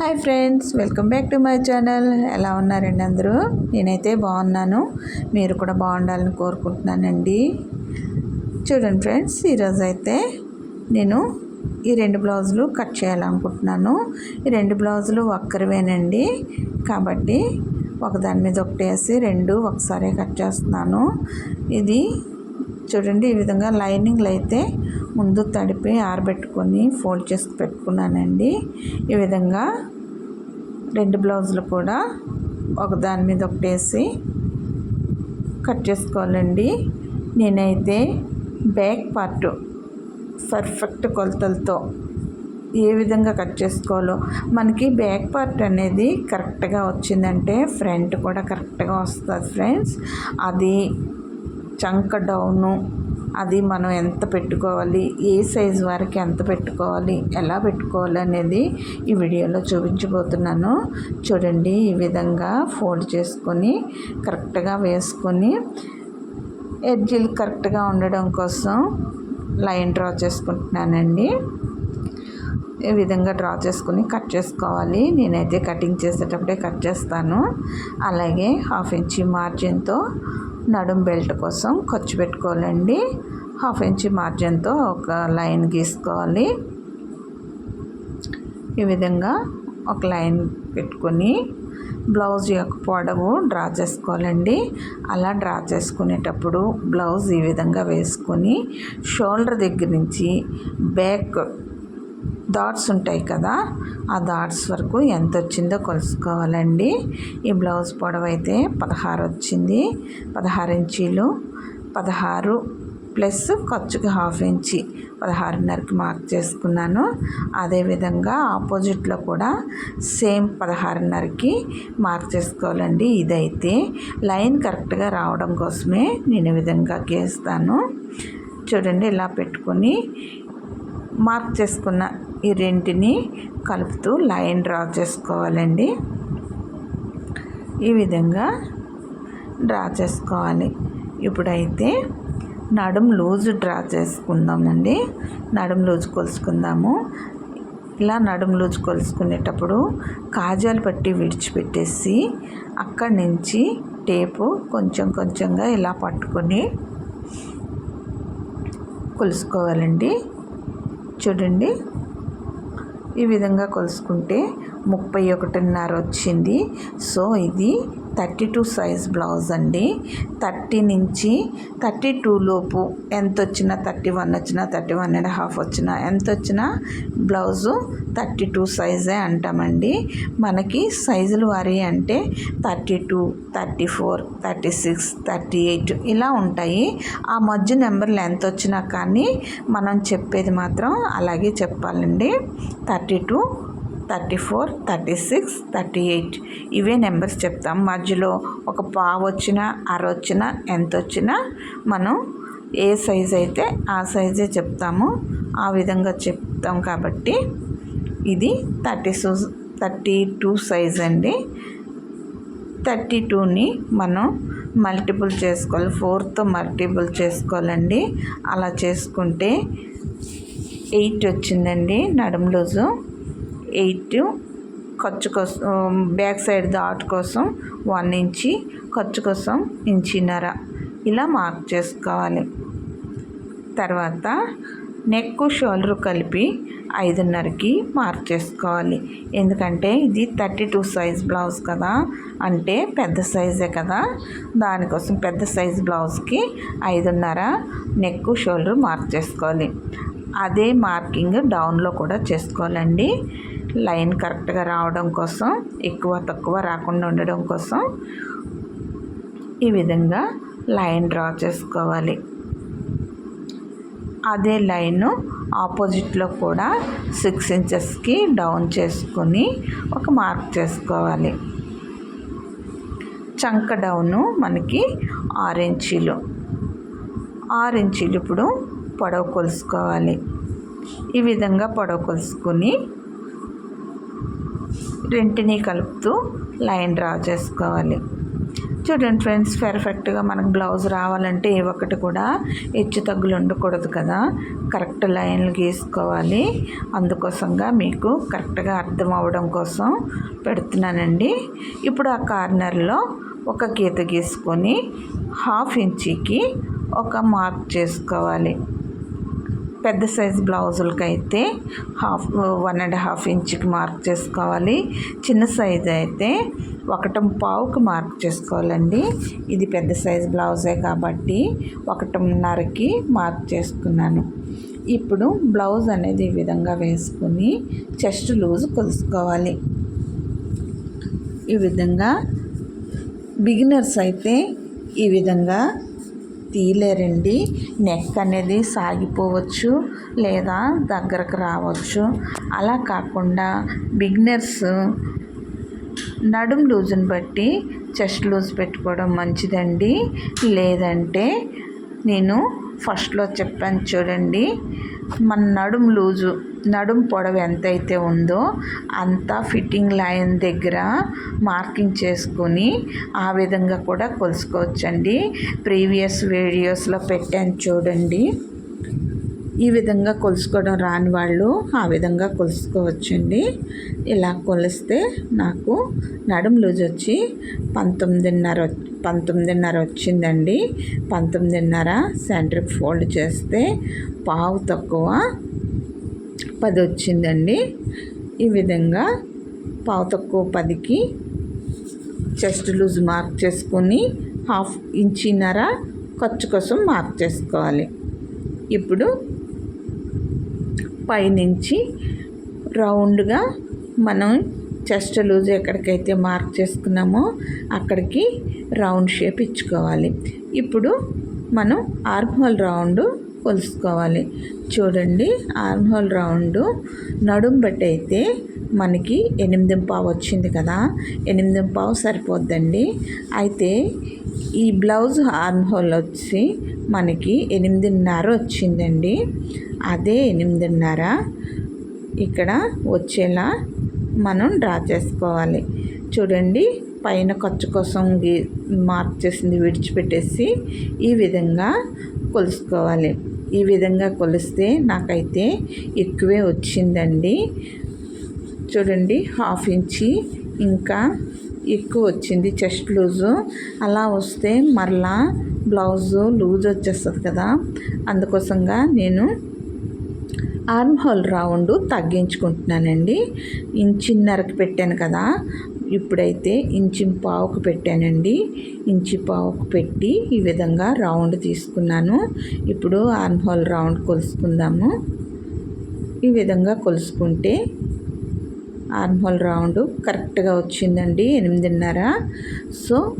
Hi friends welcome back to my channel. ఎలా ఉన్నారండి అందరూ? నేనైతే బాగున్నాను. మీరు కూడా బాగుండాలని కోరుకుంటున్నానండి. చూడండి ఫ్రెండ్స్ ఈరోజు అయితే నేను ఈ రెండు బ్లౌజులు కట్ చేయాలనుకుంటున్నాను. ఈ రెండు బ్లౌజులు ఒక్కరివేనండి. కాబట్టి ఒకదాని మీద ఒకటి వేసి రెండు ఒకసారి కట్ చేస్తున్నాను. ఇది చూడండి ఈ విధంగా లైనింగ్లు అయితే ముందు తడిపి ఆరబెట్టుకొని ఫోల్డ్ చేసి పెట్టుకున్నానండి. ఈ విధంగా రెండు బ్లౌజులు కూడా ఒకదాని మీద ఒకటి వేసి కట్ చేసుకోవాలండి. నేనైతే బ్యాక్ పార్ట్ పర్ఫెక్ట్ కొలతలతో ఏ విధంగా కట్ చేసుకోవాలో మనకి బ్యాక్ పార్ట్ అనేది కరెక్ట్గా వచ్చిందంటే ఫ్రంట్ కూడా కరెక్ట్గా వస్తుంది ఫ్రెండ్స్. అది చంక డౌను అది మనం ఎంత పెట్టుకోవాలి? ఏ సైజు వారికి ఎంత పెట్టుకోవాలి? ఎలా పెట్టుకోవాలి అనేది ఈ వీడియోలో చూపించబోతున్నాను. చూడండి ఈ విధంగా ఫోల్డ్ చేసుకొని కరెక్ట్గా వేసుకొని ఎడ్జీలు కరెక్ట్గా ఉండడం కోసం లైన్ డ్రా చేసుకుంటున్నానండి. ఈ విధంగా డ్రా చేసుకుని కట్ చేసుకోవాలి. నేనైతే కటింగ్ చేసేటప్పుడే కట్ చేస్తాను. అలాగే హాఫ్ ఇంచి మార్జిన్తో నడుం బెల్ట్ కోసం ఖర్చు పెట్టుకోవాలండి. హాఫ్ ఇంచ్ మార్జిన్తో ఒక లైన్ గీసుకోవాలి. ఈ విధంగా ఒక లైన్ పెట్టుకొని బ్లౌజ్ యొక్క పొడవు డ్రా చేసుకోవాలండి. అలా డ్రా చేసుకునేటప్పుడు బ్లౌజ్ ఈ విధంగా వేసుకొని షోల్డర్ దగ్గర నుంచి బ్యాక్ డాట్స్ ఉంటాయి కదా ఆ డాట్స్ వరకు ఎంత వచ్చిందో కొలుసుకోవాలండి. ఈ బ్లౌజ్ పొడవు అయితే పదహారు వచ్చింది. పదహారు ఇంచీలు పదహారు ప్లస్ ఖర్చుకి హాఫ్ ఇంచి పదహారున్నరకి మార్క్ చేసుకున్నాను. అదేవిధంగా ఆపోజిట్లో కూడా సేమ్ పదహారున్నరకి మార్క్ చేసుకోవాలండి ఇదైతే. లైన్ కరెక్ట్గా రావడం కోసమే నేను ఈ విధంగా గీస్తాను. చూడండి ఇలా పెట్టుకొని మార్క్ చేసుకున్న ఈ రెంటిని కలుపుతూ లైన్ డ్రా చేసుకోవాలండి. ఈ విధంగా డ్రా చేసుకోవాలి. ఇప్పుడైతే నడుం లూజ్ డ్రా చేసుకుందామండి. నడుం లూజ్ కొలుసుకుందాము. ఇలా నడుం లూజ్ కొలుసుకునేటప్పుడు కాజాలు పట్టి విడిచిపెట్టేసి అక్కడి నుంచి టేపు కొంచెం కొంచెంగా ఇలా పట్టుకొని కొలుసుకోవాలండి. చూడండి. ఈ విధంగా కొలుసుకుంటే ముప్పై ఒకటిన్నర వచ్చింది. సో ఇది థర్టీ టూ సైజ్ బ్లౌజ్ అండి. థర్టీ నుంచి థర్టీ టూ లోపు ఎంత వచ్చినా థర్టీ వన్ వచ్చినా థర్టీ వన్ అండ్ హాఫ్ వచ్చినా ఎంత వచ్చినా బ్లౌజు థర్టీ టూ సైజే అంటామండి. మనకి సైజులు వారి అంటే thirty two thirty four thirty six thirty eight ఇలా ఉంటాయి. ఆ మధ్య నెంబర్లు ఎంత వచ్చినా కానీ మనం చెప్పేది మాత్రం అలాగే చెప్పాలండి. Thirty two thirty four thirty six thirty eight. ఇవే నెంబర్స్ చెప్తాం. మధ్యలో ఒక పావు వచ్చినా అర వచ్చినా ఎంత వచ్చినా మనం ఏ సైజ్ అయితే ఆ సైజే చెప్తాము. ఆ విధంగా చెప్తాం కాబట్టి ఇది thirty two thirty two size అండి. థర్టీ టూని మనం మల్టిపుల్ చేసుకోవాలి. ఫోర్తో మల్టిపుల్ చేసుకోవాలండి. అలా చేసుకుంటే ఎయిట్ వచ్చిందండి నడుము లూజు. ఎయిట్ ఖర్చు కోసం బ్యాక్ సైడ్ దాట్ కోసం వన్ ఇంచి ఖర్చు కోసం ఇంచిన్నర. ఇలా మార్క్ చేసుకోవాలి. తర్వాత నెక్ షోల్డర్ కలిపి ఐదున్నరకి మార్క్ చేసుకోవాలి. ఎందుకంటే ఇది థర్టీ టూ సైజ్ బ్లౌజ్ కదా అంటే పెద్ద సైజే కదా. దానికోసం పెద్ద సైజ్ బ్లౌజ్కి ఐదున్నర నెక్ షోల్డర్ మార్క్ చేసుకోవాలి. అదే మార్కింగ్ డౌన్లో కూడా చేసుకోవాలండి. లైన్ కరెక్ట్గా రావడం కోసం ఎక్కువ తక్కువ రాకుండా ఉండడం కోసం ఈ విధంగా లైన్ డ్రా చేసుకోవాలి. అదే లైను ఆపోజిట్లో కూడా సిక్స్ ఇంచెస్కి డౌన్ చేసుకొని ఒక మార్క్ చేసుకోవాలి. చంక డౌను మనకి ఆరు ఇంచీలు. ఆరు ఇంచీలు ఇప్పుడు పొడవు కొలుసుకోవాలి. ఈ విధంగా పొడవు కొలుసుకొని రెంటిని కలుపుతూ లైన్ డ్రా చేసుకోవాలి. చూడండి ఫ్రెండ్స్ పర్ఫెక్ట్గా మనకు బ్లౌజ్ రావాలంటే ఏ ఒక్కటి కూడా హెచ్చు తగ్గులు ఉండకూడదు కదా. కరెక్ట్ లైన్లు గీసుకోవాలి. అందుకోసంగా మీకు కరెక్ట్గా అర్థం అవ్వడం కోసం పెడుతున్నానండి. ఇప్పుడు ఆ కార్నర్లో ఒక గీత గీసుకొని హాఫ్ ఇంచీకి ఒక మార్క్ చేసుకోవాలి. పెద్ద సైజ్ బ్లౌజులకి అయితే హాఫ్ వన్ అండ్ హాఫ్ ఇంచ్కి మార్క్ చేసుకోవాలి. చిన్న సైజ్ అయితే ఒకటం పావుకి మార్క్ చేసుకోవాలండి. ఇది పెద్ద సైజ్ బ్లౌజే కాబట్టి ఒకటిన్నరకి మార్క్ చేసుకున్నాను. ఇప్పుడు బ్లౌజ్ అనేది ఈ విధంగా వేసుకుని చెస్ట్ లూజ్ కొలుసుకోవాలి. ఈ విధంగా బిగినర్స్ అయితే ఈ విధంగా తీయలేరండి నెక్ అనేది సాగిపోవచ్చు లేదా దగ్గరకు రావచ్చు. అలా కాకుండా బిగినర్స్ నడుం లూజుని బట్టి చెస్ట్ లూజ్ పెట్టుకోవడం మంచిదండి. లేదంటే నేను ఫస్ట్లో చెప్పాను చూడండి. మన నడుం లూజు నడుం పొడవు ఎంతైతే ఉందో అంతా ఫిట్టింగ్ లైన్ దగ్గర మార్కింగ్ చేసుకొని ఆ విధంగా కూడా కొలుసుకోవచ్చండి. ప్రీవియస్ వీడియోస్లో పెట్టాను చూడండి. ఈ విధంగా కొలుసుకోవడం రాని వాళ్ళు ఆ విధంగా కొలుసుకోవచ్చండి. ఇలా కొలిస్తే నాకు నడుం లూజ్ వచ్చి పంతొమ్మిదిన్నర పంతొమ్మిదిన్నర వచ్చిందండి. పంతొమ్మిదిన్నర సెంటర్కి ఫోల్డ్ చేస్తే పావు తక్కువ పది వచ్చిందండి. ఈ విధంగా పావు తక్కువ పదికి చెస్ట్ లూజ్ మార్క్ చేసుకొని హాఫ్ ఇంచిన్నర ఖర్చు కోసం మార్క్ చేసుకోవాలి. ఇప్పుడు పైనుంచి రౌండ్గా మనం చెస్ట్ లూజ్ ఎక్కడికైతే మార్క్ చేసుకున్నామో అక్కడికి రౌండ్ షేప్ ఇచ్చుకోవాలి. ఇప్పుడు మనం ఆర్మ్హోల్ రౌండ్ కొలుసుకోవాలి. చూడండి ఆర్మ్హోల్ రౌండ్ నడుం బట్టి అయితే మనకి ఎనిమిది పావు వచ్చింది కదా. ఎనిమిది పావు సరిపోద్దండి. అయితే ఈ బ్లౌజ్ ఆర్మ్హోల్ వచ్చి మనకి ఎనిమిదిన్నర వచ్చిందండి. అదే ఎనిమిదిన్నర ఇక్కడ వచ్చేలా మనం డ్రా చేసుకోవాలి. చూడండి పైన ఖర్చు కోసం మార్క్ చేసింది విడిచిపెట్టేసి ఈ విధంగా కొలుసుకోవాలి. ఈ విధంగా కొలిస్తే నాకైతే ఎక్కువే వచ్చిందండి. చూడండి హాఫ్ ఇంచి. ఇంకా ఎక్కువ వచ్చింది చెస్ట్ లూజు. అలా వస్తే మరలా బ్లౌజు లూజ్ వచ్చేస్తుంది కదా. అందుకోసంగా నేను ఆర్మ్ హోల్ రౌండ్ తగ్గించుకుంటున్నానండి. ఇంచిన్నరకు పెట్టాను కదా. ఇప్పుడైతే ఇంచి పావుకు పెట్టానండి. ఇంచి పావుకు పెట్టి ఈ విధంగా రౌండ్ తీసుకున్నాను. ఇప్పుడు ఆర్మ్ హోల్ రౌండ్ కొలుసుకుందాము. ఈ విధంగా కొలుసుకుంటే ఆర్మ్ హోల్ రౌండ్ కరెక్ట్గా వచ్చిందండి ఎనిమిదిన్నర. సో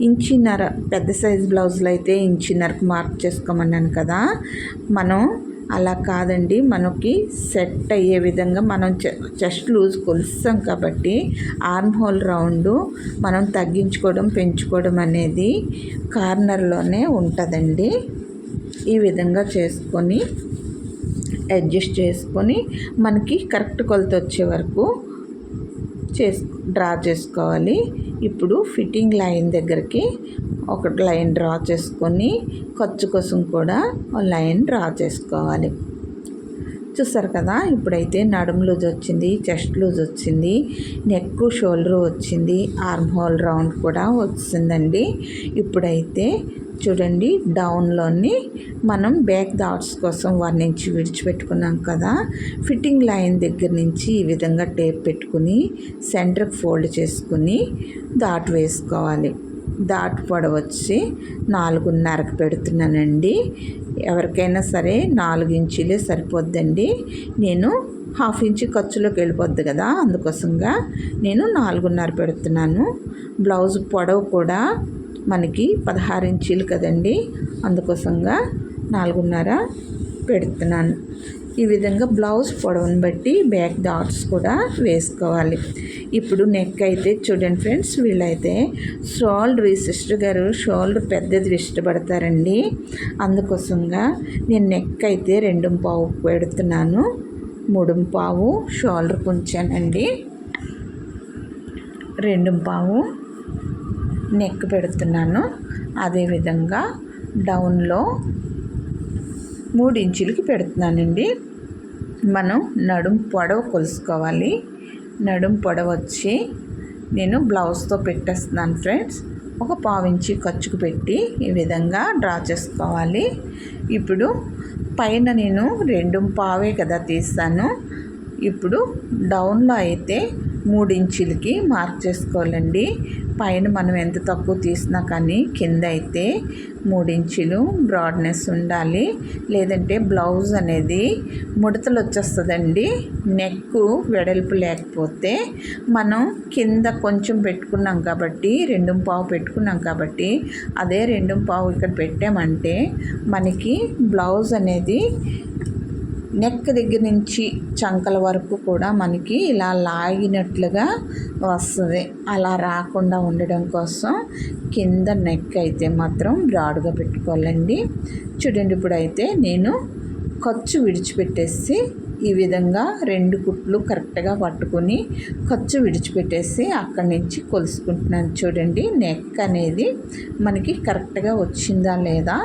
ఇంచిన్నర పెద్ద సైజ్ బ్లౌజులు అయితే ఇంచిన్నరకు మార్క్ చేసుకోమన్నాను కదా. మనం అలా కాదండి మనకి సెట్ అయ్యే విధంగా మనం చెస్ట్ లూజ్ కొలుస్తాం కాబట్టి ఆర్మ్ హోల్ రౌండ్ మనం తగ్గించుకోవడం పెంచుకోవడం అనేది కార్నర్లోనే ఉంటుందండి. ఈ విధంగా చేసుకొని అడ్జస్ట్ చేసుకొని మనకి కరెక్ట్ కొలత వచ్చే వరకు చేసు డ్రా చేసుకోవాలి. ఇప్పుడు ఫిట్టింగ్ లైన్ దగ్గరికి ఒక లైన్ డ్రా చేసుకొని ఖర్చు కోసం కూడా లైన్ డ్రా చేసుకోవాలి. చూస్తారు కదా ఇప్పుడైతే నడుము లూజ్ వచ్చింది చెస్ట్ లూజ్ వచ్చింది నెక్ షోల్డర్ వచ్చింది ఆర్మ్ హోల్ రౌండ్ కూడా వచ్చిందండి. ఇప్పుడైతే చూడండి డౌన్లోని మనం బ్యాక్ డాట్స్ కోసం వన్ ఇంచ్ విడిచిపెట్టుకున్నాం కదా. ఫిట్టింగ్ లైన్ దగ్గర నుంచి ఈ విధంగా టేప్ పెట్టుకుని సెంటర్కి ఫోల్డ్ చేసుకుని డాట్ వేసుకోవాలి. డాట్ పొడవచ్చి నాలుగున్నరకు పెడుతున్నానండి. ఎవరికైనా సరే నాలుగు ఇంచులే సరిపోద్దండి. నేను హాఫ్ ఇంచ్ ఖర్చులోకి వెళ్ళిపోద్ది కదా అందుకోసంగా నేను నాలుగున్నర పెడుతున్నాను. బ్లౌజ్ పొడవు కూడా మనకి పదహారు ఇంచీలు కదండి. అందుకోసంగా నాలుగున్నర పెడుతున్నాను. ఈ విధంగా బ్లౌజ్ పొడవుని బట్టి బ్యాక్ డాట్స్ కూడా వేసుకోవాలి. ఇప్పుడు నెక్ అయితే చూడండి ఫ్రెండ్స్ వీళ్ళైతే షోల్డర్ ఈ సిస్టర్ గారు షోల్డర్ పెద్దది ఇష్టపడతారండి. అందుకోసంగా నేను నెక్ అయితే రెండు పావు పెడుతున్నాను. మూడు పావు షోల్డర్ కొంచానండి. రెండు పావు నెక్ పెడుతున్నాను. అదేవిధంగా డౌన్లో మూడు ఇంచులకి పెడుతున్నానండి. మనం నడుం పొడవు కొలుసుకోవాలి. నడుం పొడవు వచ్చి నేను బ్లౌజ్తో పెట్టేస్తున్నాను ఫ్రెండ్స్ ఒక పావించి ఖర్చుకు పెట్టి ఈ విధంగా డ్రా చేసుకోవాలి. ఇప్పుడు పైన నేను రెండు పావే కదా తీస్తాను ఇప్పుడు డౌన్లో అయితే మూడు ఇంచులకి మార్క్ చేసుకోవాలండి. పైన మనం ఎంత తక్కువ తీసినా కానీ కింద అయితే మూడించులు బ్రాడ్నెస్ ఉండాలి. లేదంటే బ్లౌజ్ అనేది ముడతలు వచ్చేస్తుందండి. నెక్ వెడల్పు లేకపోతే మనం కింద కొంచెం పెట్టుకున్నాం కాబట్టి రెండు పావు పెట్టుకున్నాం కాబట్టి అదే రెండు పావు ఇక్కడ పెట్టామంటే మనకి బ్లౌజ్ అనేది నెక్ దగ్గర నుంచి చంకల వరకు కూడా మనకి ఇలా లాగినట్లుగా వస్తుంది. అలా రాకుండా ఉండడం కోసం కింద నెక్ అయితే మాత్రం బ్రాడ్గా పెట్టుకోవాలండి. చూడండి ఇప్పుడైతే నేను ఖర్చు విడిచిపెట్టేసి ఈ విధంగా రెండు కుట్లు కరెక్ట్గా పట్టుకొని ఖర్చు విడిచిపెట్టేసి అక్కడి నుంచి కొలుసుకుంటున్నాను. చూడండి నెక్ అనేది మనకి కరెక్ట్గా వచ్చిందా లేదా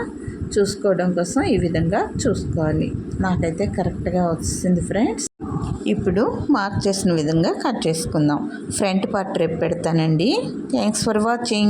చూసుకోవడం కోసం ఈ విధంగా చూసుకోవాలి. నాకైతే కరెక్ట్గా వచ్చింది ఫ్రెండ్స్. ఇప్పుడు మార్క్ చేసిన విధంగా కట్ చేసుకుందాం. ఫ్రంట్ పార్ట్ రేపు పెడతానండి. Thanks for watching.